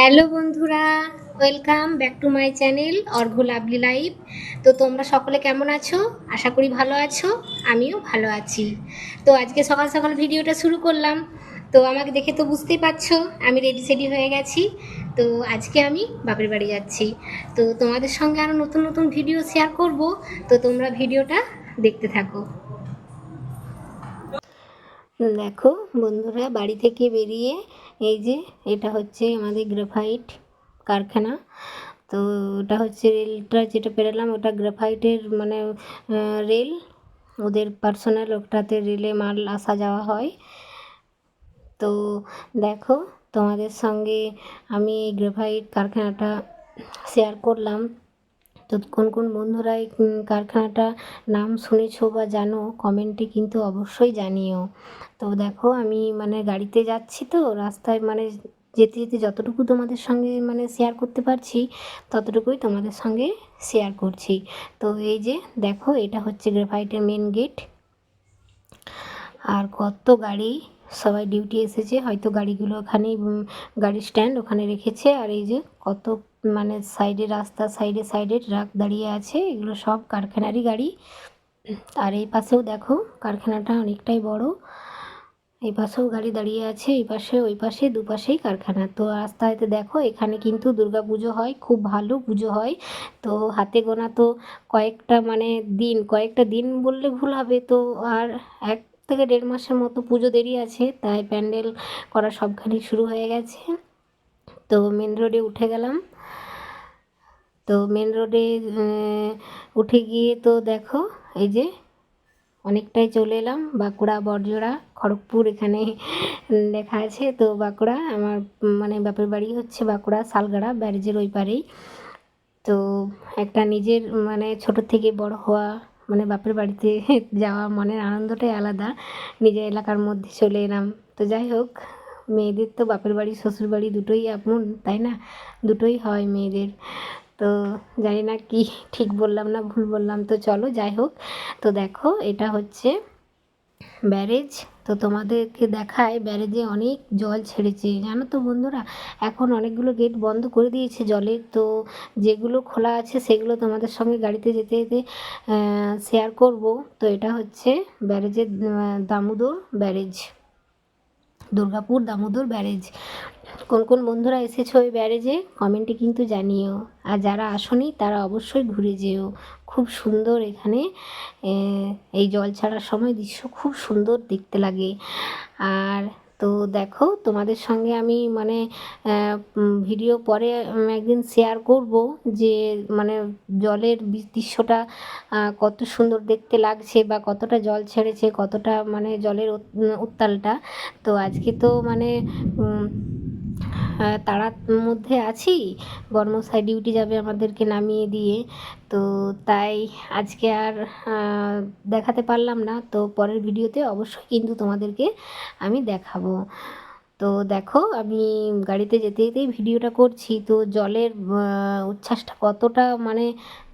Hello বন্ধুরা, welcome back to my channel Argha lovely life. তো তোমরা সকলে কেমন আছো? আশা করি ভালো আছো, আমিও ভালো আছি। তো আজকে সকাল সকাল ভিডিওটা শুরু করলাম। তো আমাকে দেখে তো বুঝতেই পারছ, আমি রেডি সেডি হয়ে গেছি। তো আজকে আমি বাপের বাড়ি যাচ্ছি। তো তোমাদের সঙ্গে আরও নতুন নতুন ভিডিও শেয়ার করব। তো তোমরা ভিডিওটা দেখতে থাকো। দেখো বন্ধুরা বাড়ি থেকে বেরিয়ে এই যে এটা হচ্ছে আমাদের গ্রাফাইট কারখানা। তো ওটা হচ্ছে রেলটা যেটা পেরালাম, ওটা গ্রাফাইটের মানে রেল। ওদের পার্সোনাল ওটাতে রেলে মাল আসা যাওয়া হয়। তো দেখো তোমাদের সঙ্গে আমি এই গ্রাফাইট কারখানাটা শেয়ার করলাম। তো কোন কোন বন্ধুরা এই কারখানাটা নাম শুনেছো বা জানো, কমেন্টে কিন্তু অবশ্যই জানিও। তো দেখো, আমি মানে গাড়িতে যাচ্ছি তো, রাস্তায় মানে যেতে যেতে যতটুকু তোমাদের সঙ্গে মানে শেয়ার করতে পারছি, ততটুকুই তোমাদের সঙ্গে শেয়ার করছি। তো এই যে দেখো, এটা হচ্ছে গ্রেফাইটের মেন গেট আর কত গাড়ি, সবাই ডিউটি এসেছে, হয়তো গাড়িগুলো ওখানেই গাড়ি স্ট্যান্ড ওখানে রেখেছে। আর এই যে কত মানে সাইডে রাস্তা, সাইডে সাইডে ট্রাক দাঁড়িয়ে আছে। এগুলো সব কারখানারই গাড়ি। আর এই পাশেও দেখো, কারখানাটা অনেকটাই বড়। এই পাশেও গাড়ি দাঁড়িয়ে আছে, এই পাশে, ওই পাশে, দুপাশেই কারখানা। তো রাস্তাতে দেখো, এখানে কিন্তু দুর্গা পুজো হয়, খুব ভালো পুজো হয়। তো হাতে গোনা তো কয়েকটা মানে দিন, কয়েকটা দিন বললে ভুল হবে। তো আর এক থেকে দেড় মাসের মতো পুজো দেরি আছে, তাই প্যান্ডেল করা সবখানি শুরু হয়ে গেছে। তো মেন রোডে উঠে গেলাম। তো মেন রোডে উঠে গিয়ে তো দেখো, এই যে অনেকটাই চলে এলাম, বাঁকুড়া, বড়জোড়া, খড়গপুর এখানে লেখা আছে। তো বাঁকুড়া আমার মানে বাপের বাড়ি হচ্ছে বাঁকুড়া, শালগাড়া, ব্যারেজের ওই পারেই। তো একটা নিজের মানে ছোট থেকে বড় হওয়া মানে বাপের বাড়িতে যাওয়া, মনের আনন্দটাই আলাদা। নিজের এলাকার মধ্যে চলে এলাম। তো যাই হোক, মেয়েদের তো বাপের বাড়ি শ্বশুর বাড়ি দুটোই আপন, তাই না? দুটোই হয় মেয়েদের। তো জানি না কি ঠিক বললাম না ভুল বললাম, তো চলো যাই হোক। তো দেখো, এটা হচ্ছে ব্যারেজ। তো তোমাদেরকে দেখায়, ব্যারেজে অনেক জল ছেড়েছে, জানো তো বন্ধুরা? এখন অনেকগুলো গেট বন্ধ করে দিয়েছে জলের। তো যেগুলো খোলা আছে, সেগুলো তোমাদের সঙ্গে গাড়িতে যেতে যেতে শেয়ার করব। তো এটা হচ্ছে ব্যারেজের দামোদর ব্যারেজ। দুর্গাপুর দামোদর ব্যারেজ। কোন কোন বন্ধুরা এসেছ ওই ব্যারেজে? কমেন্টে কিন্তু জানিও। আর যারা আসনি, তারা অবশ্যই ঘুরে যেও। খুব সুন্দর এখানে। এই জল ছাড়ার সময় দৃশ্য খুব সুন্দর দেখতে লাগে। আর তো দেখো তোমাদের সঙ্গে আমি মানে ভিডিও পরে একদিন শেয়ার করব যে মানে জলের দৃশ্যটা কত সুন্দর দেখতে লাগছে বা কতটা জল ছেড়েছে, কতটা মানে জলের উত্তালটা। তো আজকে তো মানে তাড়ার মধ্যে আছি। বর্মশাই ডিউটি যাবে আমাদেরকে নামিয়ে দিয়ে। তো তাই আজকে আর দেখাতে পারলাম না। তো পরের ভিডিওতে অবশ্যই কিন্তু তোমাদেরকে আমি দেখাবো। তো দেখো, আমি গাড়িতে যেতে যেতেই ভিডিওটা করছি, তো জলের উচ্ছ্বাসটা কতটা মানে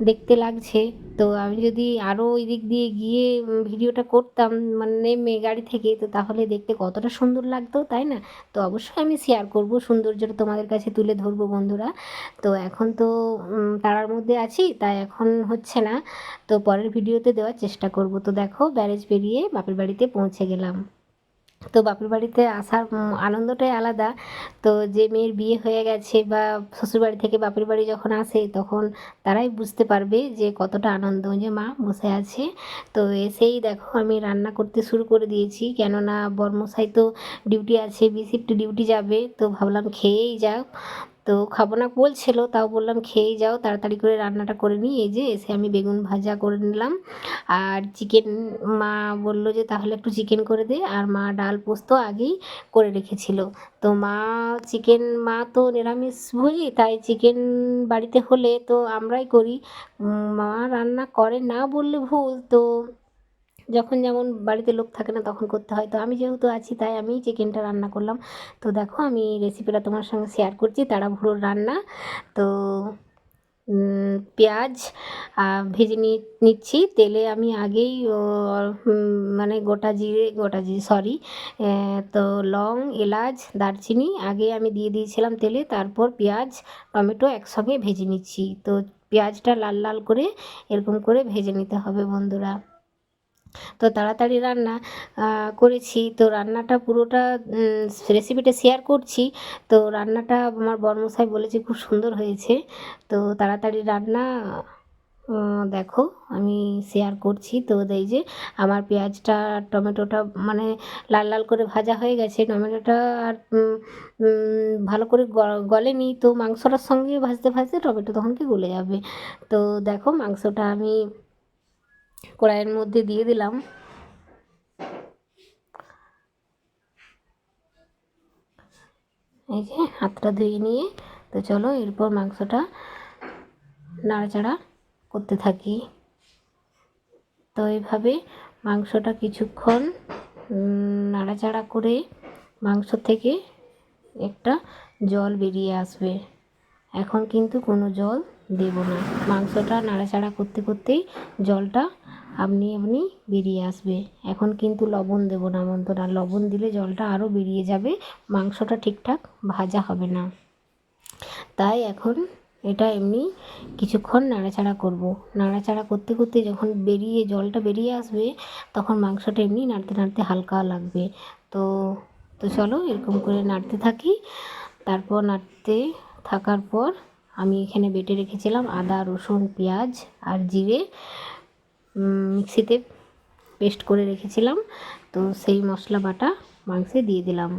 দেখতে লাগছে। তো আমি যদি আরও ওই দিক দিয়ে গিয়ে ভিডিওটা করতাম মানে নেমে গাড়ি থেকে, তো তাহলে দেখতে কতটা সুন্দর লাগতো, তাই না? তো অবশ্যই আমি শেয়ার করব সৌন্দর্যটা তোমাদের কাছে তুলে ধরবো, বন্ধুরা। তো এখন তো তারার মধ্যে আছি, তাই এখন হচ্ছে না। তো পরের ভিডিওতে দেওয়ার চেষ্টা করব। তো দেখো, ব্যারেজ পেরিয়ে বাপের বাড়িতে পৌঁছে গেলাম। তো বাপের বাড়িতে আসার আনন্দটাই আলাদা। তো যে মেয়ের বিয়ে হয়ে গেছে বা শ্বশুর বাড়ি থেকে বাপের বাড়ি যখন আসে, তখন তারাই বুঝতে পারবে যে কতটা আনন্দ যে মা বসে আছে। তো এসেই দেখো আমি রান্না করতে শুরু করে দিয়েছি। কেননা বর্মশাই তো ডিউটি আছে বি শিফট ডিউটি যাবে। তো ভাবলাম খেয়েই যাও তো খাব না বলছিল, তাও বললাম, খেয়েই যাও, তাড়াতাড়ি করে রান্নাটা করে নিই। এই যে এসে আমি বেগুন ভাজা করে নিলাম। আর চিকেন, মা বলল যে, তাহলে একটু চিকেন করে দে। আর মা ডাল পোস্ত আগেই করে রেখেছিল। তো মা, চিকেন, মা তো নিরামিষ ভোজি, তাই চিকেন বাড়িতে হলে তো আমরাই করি। মা রান্না করে না বললে ভুল। তো যখন যেমন বাড়িতে লোক থাকে না তখন করতে হয়। তো আমি যেহেতু আছি তাই আমি চিকেনটা রান্না করলাম। তো দেখো আমি রেসিপিটা তোমার সঙ্গে শেয়ার করছি, তাড়াহুড়োর রান্না। তো পেঁয়াজ ভেজে নিচ্ছি। তেলে আমি আগেই মানে গোটা জিরে গোটা জিরে সরি তো লং, এলাচ, দারচিনি আগে আমি দিয়ে দিয়েছিলাম তেলে। তারপর পেঁয়াজ, টমেটো একসঙ্গে ভেজে নিচ্ছি। তো পেঁয়াজটা লাল লাল করে এরকম করে ভেজে নিতে হবে বন্ধুরা। তো তাড়াতাড়ি রান্না করেছি। তো রান্নাটা পুরোটা রেসিপিটা শেয়ার করছি। তো রান্নাটা আমার বর্মশাই বলেছে খুব সুন্দর হয়েছে। তো তাড়াতাড়ি রান্না দেখো, আমি শেয়ার করছি। তো এই যে আমার পেঁয়াজটা, টমেটোটা মানে লাল লাল করে ভাজা হয়ে গেছে। টমেটোটা আর ভালো করে গলেনি। তো মাংসটার সঙ্গে ভাজতে ভাজতে টমেটো তখন কি গলে যাবে? তো দেখো মাংসটা আমি কড়াইয়ের মধ্যে দিয়ে দিলাম। এই যে হাতটা ধুয়ে নিয়ে, তো চলো এরপর মাংসটা নাড়াচাড়া করতে থাকি। তো এইভাবে মাংসটা কিছুক্ষণ নাড়াচাড়া করে মাংস থেকে একটা জল বেরিয়ে আসবে। এখন কিন্তু কোনো জল দেব না। মাংসটা নাড়াচাড়া করতে করতেই জলটা আপনি আপনি বেরিয়ে আসবে। এখন কিন্তু লবণ দেবো না বন্ধুরা লবণ দিলে জলটা আরও বেরিয়ে যাবে, মাংসটা ঠিকঠাক ভাজা হবে না। তাই এখন এটা এমনি কিছুক্ষণ নাড়াচাড়া করব। নাড়াচাড়া করতে করতে যখন বেরিয়ে, জলটা বেরিয়ে আসবে, তখন মাংসটা এমনি নাড়তে নাড়তে হালকা লাগবে। তো তো চলো এরকম করে নাড়তে থাকি। তারপর নাড়তে থাকার পর আমি এখানে বেটে রেখেছিলাম আদা, রসুন, পেঁয়াজ আর জিরে। মিক্সিতে পেস্ট করে রেখেছিলাম। তো সেই মশলা বাটা মাংসে দিয়ে দিলাম।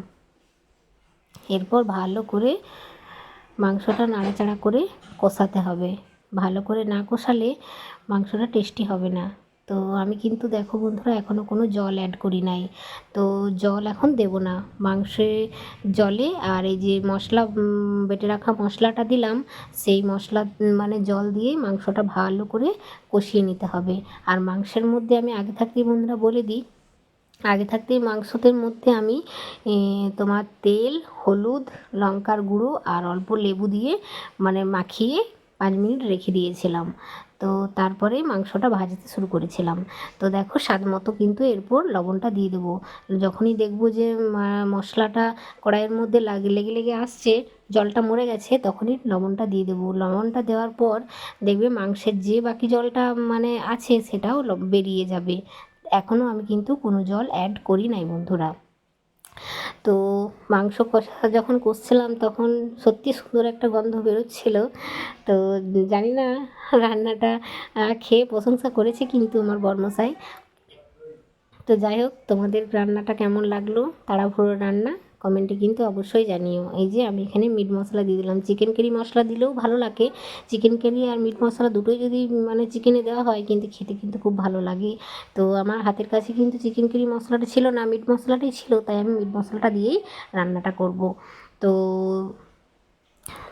এরপর ভালো করে মাংসটা নাড়াচাড়া করে কষাতে হবে। ভালো করে না কষালে মাংসটা টেস্টি হবে না। তো আমি কিন্তু দেখো বন্ধুরা এখনও কোনো জল অ্যাড করি নাই। তো জল এখন দেব না। মাংসে জলে আর এই যে মশলা বেটে রাখা মশলাটা দিলাম, সেই মশলা মানে জল দিয়ে মাংসটা ভালো করে কষিয়ে নিতে হবে। আর মাংসের মধ্যে আমি আগে থাকতেই বন্ধুরা বলে দিই, আগে থাকতেই মাংসতের মধ্যে আমি তোমার তেল, হলুদ, লঙ্কার গুঁড়ো আর অল্প লেবু দিয়ে মানে মাখিয়ে পাঁচ মিনিট রেখে দিয়েছিলাম। তো তারপরে মাংসটা ভাজতে শুরু করেছিলাম। তো দেখো স্বাদ মতো কিন্তু এরপর লবণটা দিয়ে দেবো। যখনই দেখব যে মশলাটা কড়াইয়ের মধ্যে লাগে, লেগে লেগে আসছে, জলটা মরে গেছে, তখনই লবণটা দিয়ে দেবো। লবণটা দেওয়ার পর দেখবে মাংসের যে বাকি জলটা মানে আছে সেটাও বেরিয়ে যাবে। এখনও আমি কিন্তু কোনো জল অ্যাড করি নাই বন্ধুরা। তো মাংস কষা যখন কষছিলাম তখন সত্যি সুন্দর একটা গন্ধ বেরোচ্ছিল। তো জানি না রান্নাটা খেয়ে প্রশংসা করেছে কিন্তু আমার বর্মশাই। তো যাই হোক, তোমাদের রান্নাটা কেমন লাগল? তাড়াহুড়ো রান্না। কমেন্টে কিন্তু অবশ্যই জানিও। এই যে আমি এখানে মিট মশলা দিয়ে দিলাম। চিকেন কারি মশলা দিলেও ভালো লাগে। চিকেন কারি আর মিট মশলা দুটোই যদি মানে চিকেনে দেওয়া হয় কিন্তু খেতে কিন্তু খুব ভালো লাগে। তো আমার হাতের কাছে কিন্তু চিকেন কারি মশলাটা ছিল না মিট মশলাটাই ছিল, তাই আমি মিট মশলাটা দিয়েই রান্নাটা করব। তো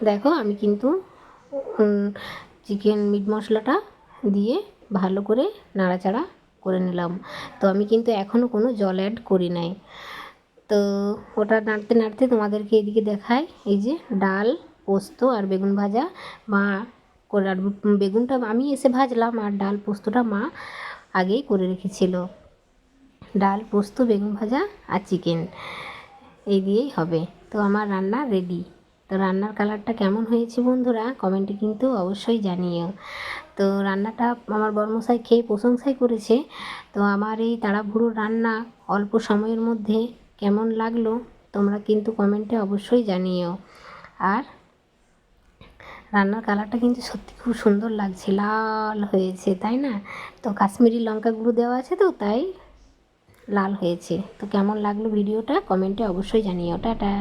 দেখো আমি কিন্তু চিকেন মিট মশলাটা দিয়ে ভালো করে নাড়াচাড়া করে নিলাম। তো আমি কিন্তু এখনও কোনো জল অ্যাড করি নাই। তো ওটা নাড়তে নাড়তে তোমাদেরকে এদিকে দেখায় এই যে ডাল, পোস্ত আর বেগুন ভাজা। মা করে, আর বেগুনটা আমি এসে ভাজলাম আর ডাল পোস্তটা মা আগেই করে রেখেছিল। ডাল, পোস্ত, বেগুন ভাজা আর চিকেন। এই দিয়েই হবে। তো আমার রান্না রেডি তো রান্নার কালারটা কেমন হয়েছে বন্ধুরা কমেন্টে কিন্তু অবশ্যই জানিও। তো রান্নাটা আমার বর্মশাই খেয়ে প্রশংসাই করেছে। তো আমার এই তাড়াহুড়ো রান্না অল্প সময়ের মধ্যে কেমন লাগল তোমরা কিন্তু কমেন্টে অবশ্যই জানিও। আর রান্নার কালারটা কিন্তু সত্যি খুব সুন্দর লাগছে, লাল হয়েছে, তাই না? তো কাশ্মীরি লঙ্কা গুঁড়ো দেওয়া আছে তো, তাই লাল হয়েছে। তো কেমন লাগল ভিডিওটা কমেন্টে অবশ্যই জানিও। টাটা।